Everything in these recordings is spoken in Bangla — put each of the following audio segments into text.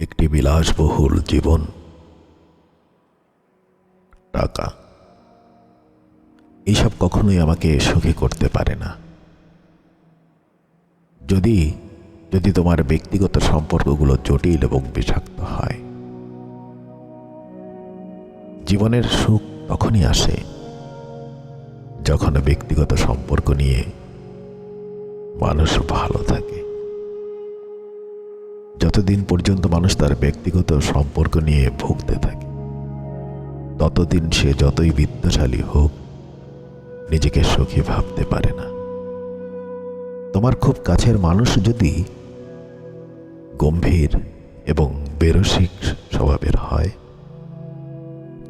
একটি বিলাসবহুল জীবন। টাকা। এইসব কখনোই আমাকে সুখী করতে পারে না। যদি যদি তোমার ব্যক্তিগত সম্পর্কগুলো জটিল এবং বিষাক্ত হয়। জীবনের সুখ তখনই আসে, যখন ব্যক্তিগত সম্পর্ক নিয়ে মানুষ ভালো থাকে। যতদিন পর্যন্ত মানুষ তার ব্যক্তিগত সম্পর্ক নিয়ে ভুগতে থাকে, ততদিন সে যতই বিত্তশালী হোক, নিজেকে সুখী ভাবতে পারে না। তোমার খুব কাছের মানুষ যদি গম্ভীর এবং বেরসিক স্বভাবের হয়,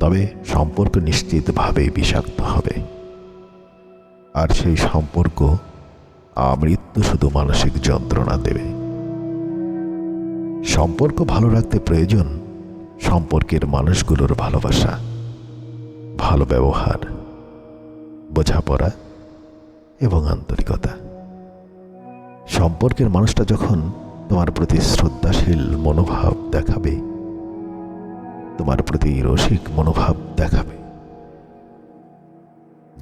তবে সম্পর্ক নিশ্চিতভাবেই বিষাক্ত হবে। আর সেই সম্পর্ক আমৃত্যু শুধু মানসিক যন্ত্রণা দেবে। সম্পর্ক ভালো রাখতে প্রয়োজন সম্পর্কের মানুষগুলোর ভালোবাসা, ভালো ব্যবহার, বোঝাপড়া এবং আন্তরিকতা। সম্পর্কের মানুষটা যখন তোমার প্রতি শ্রদ্ধাশীল মনোভাব দেখাবে, তোমার প্রতি রসিক মনোভাব দেখাবে।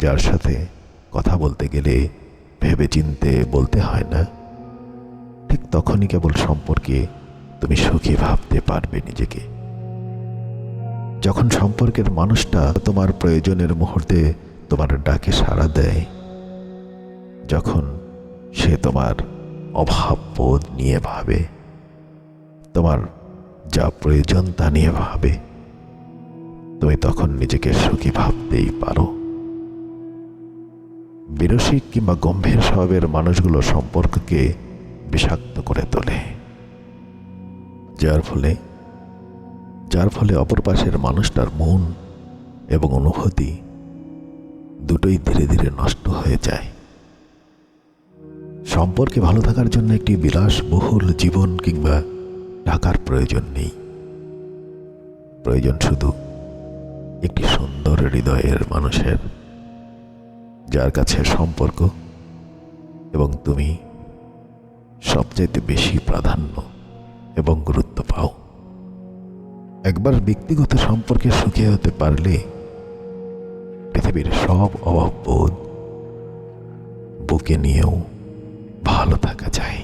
যার সাথে কথা বলতে গেলে ভেবে চিনতে বলতে হয় না, ঠিক তখনই কেবল সম্পর্কে তুমি সুখী ভাবতে পারবে নিজেকে। যখন সম্পর্কের মানুষটা তোমার প্রয়োজনের মুহূর্তে তোমার ডাকে সাড়া দেয়, যখন সে তোমার অভাব বোধ নিয়ে ভাবে, তোমার যা প্রয়োজন তা নিয়ে ভাবে, তুমি তখন নিজেকে সুখী ভাবতেই পারো। বিরসিক কিংবা গম্ভীর স্বভাবের মানুষগুলো সম্পর্ককে বিষাক্ত করে তোলে। যার ফলে যার ফলে অপর পাশের মানুষটার মন এবং অনুভূতি দুটোই ধীরে ধীরে নষ্ট হয়ে যায়। সম্পর্কে ভালো থাকার জন্য একটি বিলাসবহুল জীবন কিংবা টাকার প্রয়োজন নেই। প্রয়োজন শুধু একটি সুন্দর হৃদয়ের মানুষের, যার কাছে সম্পর্ক এবং তুমি সবচাইতে বেশি প্রাধান্য। এবং গুরুত্ব পাও। একবার ব্যক্তিগত সম্পর্কে সুখী হতে পারলে পৃথিবীর সব অভাববোধ বুকে নিয়েও ভালো থাকা যায়।